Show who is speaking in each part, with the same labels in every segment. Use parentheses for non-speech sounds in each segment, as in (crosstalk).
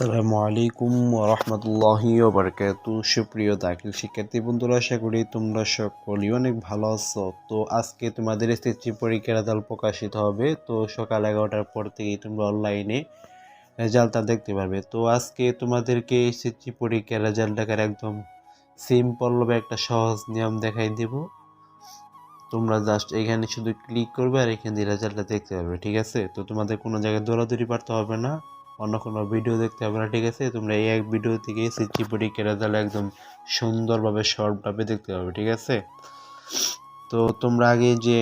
Speaker 1: আসসালামু আলাইকুম রহমতুল্লাহি ওবরকাত সুপ্রিয় দাখিল শিক্ষার্থী বন্ধুরা, আশা করি তোমরা সকলেই অনেক ভালো আছো। তো আজকে তোমাদের এসএসসি পরীক্ষার রেজাল্ট প্রকাশিত হবে। তো সকাল এগারোটার পর থেকেই তোমরা অনলাইনে রেজাল্টটা দেখতে পারবে। তো আজকে তোমাদেরকে এসএসসি পরীক্ষার রেজাল্ট দেখার একদম সিম্পলভাবে একটা সহজ নিয়ম দেখাই দেব। তোমরা জাস্ট এখানে শুধু ক্লিক করবে আর এখান দিয়ে রেজাল্টটা দেখতে পারবে, ঠিক আছে? তো তোমাদের কোনো জায়গায় দৌড়াদৌড়ি পারতে হবে না। অন্য কোনো ভিডিও দেখতে হবে না, ঠিক আছে? তোমরা এই এক ভিডিও থেকে এসএসসি পরীক্ষার রেজাল্ট একদম সুন্দরভাবে শর্টভাবে দেখতে পাবে, ঠিক আছে? তো তোমরা আগে যে,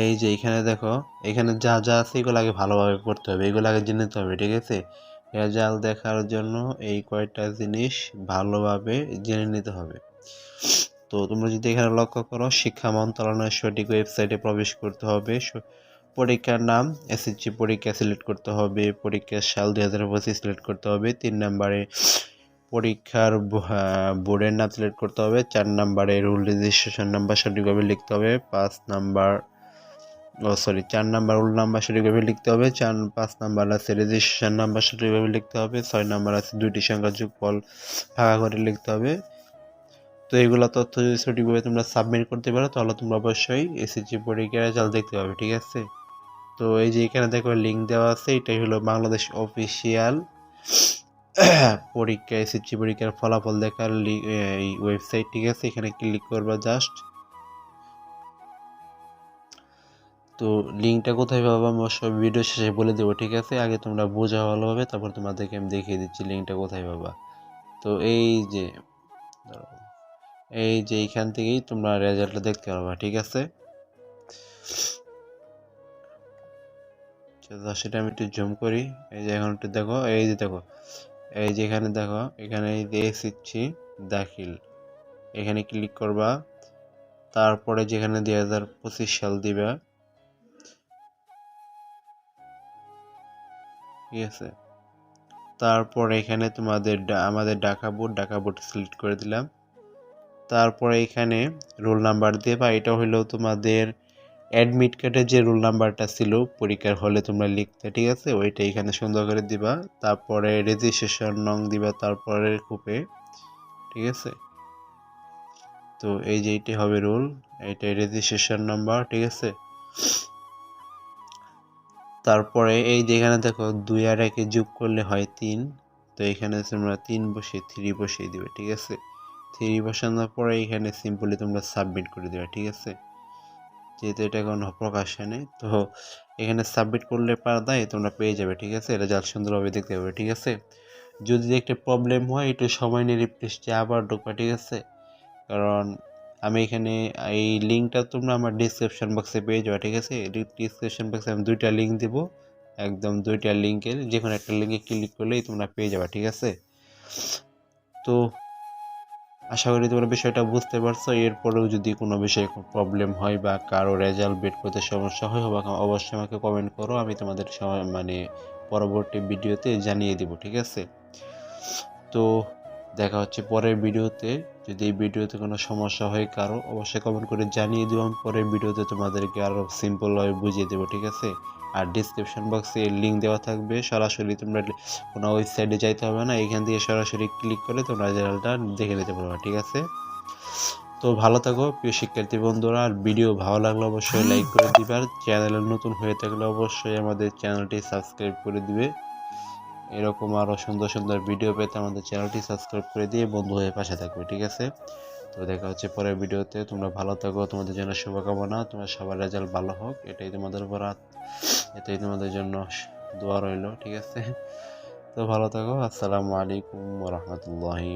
Speaker 1: এই যে এখানে দেখো, এখানে যা যা আছে এগুলো আগে ভালোভাবে পড়তে হবে, এগুলো আগে জেনে নিতে হবে, ঠিক আছে? রেজাল্ট দেখার জন্য এই কয়েকটা জিনিস ভালোভাবে জেনে নিতে হবে। তো তোমরা যদি এখানে লক্ষ্য করো, শিক্ষা মন্ত্রণালয়ের সঠিক ওয়েবসাইটে প্রবেশ করতে হবে পরীক্ষার নাম এসএসসি পরীক্ষা সিলেক্ট করতে হবে, পরীক্ষার সাল দুই হাজার পঁচিশ সিলেক্ট করতে হবে, তিন নম্বরে পরীক্ষার বোর্ডের নাম সিলেক্ট করতে হবে, চার নম্বরে রুল রেজিস্ট্রেশন নাম্বার সঠিকভাবে লিখতে হবে, পাঁচ নাম্বার, ও সরি চার নাম্বার রুল নাম্বার সঠিকভাবে লিখতে হবে, চার, পাঁচ নাম্বার আছে রেজিস্ট্রেশন নাম্বার সঠিকভাবে লিখতে হবে, ছয় নাম্বার আছে দুইটি সংখ্যা যুগফল ফাঁকা করে লিখতে হবে। তো এগুলো তথ্য যদি সঠিকভাবে তোমরা সাবমিট করতে পারো, তাহলে তোমরা অবশ্যই এসএসসি পরীক্ষার রেজাল্ট দেখতে পাবে, ঠিক আছে? তো এই যে এখানে দেখো লিঙ্ক দেওয়া আছে, এটাই হলো বাংলাদেশ অফিসিয়াল (clears throat) পরীক্ষা এসএসসি পরীক্ষার ফলাফল দেখার এই ওয়েবসাইট ঠিক আছে? এখানে ক্লিক করবা জাস্ট তো লিঙ্কটা কোথায় পাবো আমি অবশ্যই ভিডিও শেষে বলে দেবো, ঠিক আছে? আগে তোমরা বোঝা ভালোভাবে, তারপর তোমাদেরকে আমি দেখিয়ে দিচ্ছি লিঙ্কটা কোথায় পাবা। তো এই যে এই যে এইখান থেকেই তোমরা রেজাল্টটা দেখতে পারবা, ঠিক আছে? সেটা আমি একটু জুম করি। এই যে এখন একটু দেখো, এই যে দেখো, এই যে এখানে দেখো, এখানে এসেছি দাখিল। এখানে ক্লিক করবা, তারপরে যেখানে দুই হাজার পঁচিশ সাল দিবা। ঠিক আছে? তারপর এখানে তোমাদের আমাদের ডাকা বোর্ড ডাকা বোর্ড সিলেক্ট করে দিলাম। তারপরে এখানে রোল নাম্বার দেবা এটা হলো তোমাদের অ্যাডমিট কার্ডের যে রোল নাম্বারটা ছিল, পরীক্ষার হলে তোমরা লিখতে, ঠিক আছে? ওইটা এখানে সুন্দর করে দিবা। তারপরে রেজিস্ট্রেশন নং দিবা তারপরে কূপে ঠিক আছে? তো এই যে এইটি হবে রোল এইটাই রেজিস্ট্রেশন নাম্বার ঠিক আছে? তারপরে এই যেখানে দেখো, দুই আর একে যোগ করলে হয় তিন। তো এখানে তোমরা তিন বসে থ্রি বসিয়ে দিবে, ঠিক আছে? থ্রি বসানোর পরে এখানে সিম্পলি তোমরা সাবমিট করে দেবে, ঠিক আছে? যেহেতু এটা কোনো প্রকাশ্যে নেই তো এখানে সাবমিট করলে পারদায় তোমরা পেয়ে যাবে, ঠিক আছে? রেজাল্ট সুন্দরভাবে দেখতে পাবে, ঠিক আছে? যদি একটা প্রবলেম হয়, একটু সময় নিয়ে রিপ্লেসটি আবার ঢোকবা, ঠিক আছে? কারণ আমি এখানে এই লিঙ্কটা তোমরা আমার ডিসক্রিপশন বক্সে পেয়ে যাবে, ঠিক আছে? ডিসক্রিপশন বক্সে আমি দুইটা লিঙ্ক দেবো, একদম দুইটা লিঙ্কের যে কোনো একটা লিঙ্কে ক্লিক করলেই তোমরা পেয়ে যাবে, ঠিক আছে? তো আশা করি তোমরা বিষয়টা বুঝতে পারছ। এরপরেও যদি কোনো বিষয়ে প্রবলেম হয় বা কারও রেজাল্ট বের করতে সমস্যা হয় বা অবশ্যই আমাকে কমেন্ট করো। আমি তোমাদের মানে পরবর্তী ভিডিওতে জানিয়ে দিব, ঠিক আছে? তো দেখা হচ্ছে পরের ভিডিওতে। যদি এই ভিডিওতে কোনো সমস্যা হয় কারও, অবশ্যই কমেন্ট করে জানিয়ে দিব আমি পরের ভিডিওতে তোমাদেরকে আরও সিম্পলভাবে বুঝিয়ে দেবো, ঠিক আছে? আর ডিসক্রিপশন বক্সে এর লিঙ্ক দেওয়া থাকবে। সরাসরি তোমরা কোনো ওয়েবসাইটে যাইতে হবে না। এখান থেকে সরাসরি ক্লিক করে তোমরা রেজাল্টটা দেখে নিতে পারবে, ঠিক আছে? তো ভালো থাকো, প্রিয় শিক্ষার্থী বন্ধুরা। আর ভিডিও ভালো লাগলে অবশ্যই লাইক করে দিবে। আর চ্যানেলে নতুন হয়ে থাকলে অবশ্যই আমাদের চ্যানেলটি সাবস্ক্রাইব করে দিবে। এরকম আরও সুন্দর সুন্দর ভিডিও পেতে আমাদের চ্যানেলটি সাবস্ক্রাইব করে দিয়ে বন্ধু হয়ে পাশে থাকবে, ঠিক আছে? তো দেখা হচ্ছে পরের ভিডিওতে তোমরা ভালো থাকো, তোমাদের জন্য শুভকামনা। তোমার সবার রেজাল্ট ভালো হোক, এটাই তোমাদের উপর এটাই তোমাদের জন্য দোয়া রইল, ঠিক আছে? তো ভালো থাকো। আসসালামু আলাইকুম রহমতুল্লাহি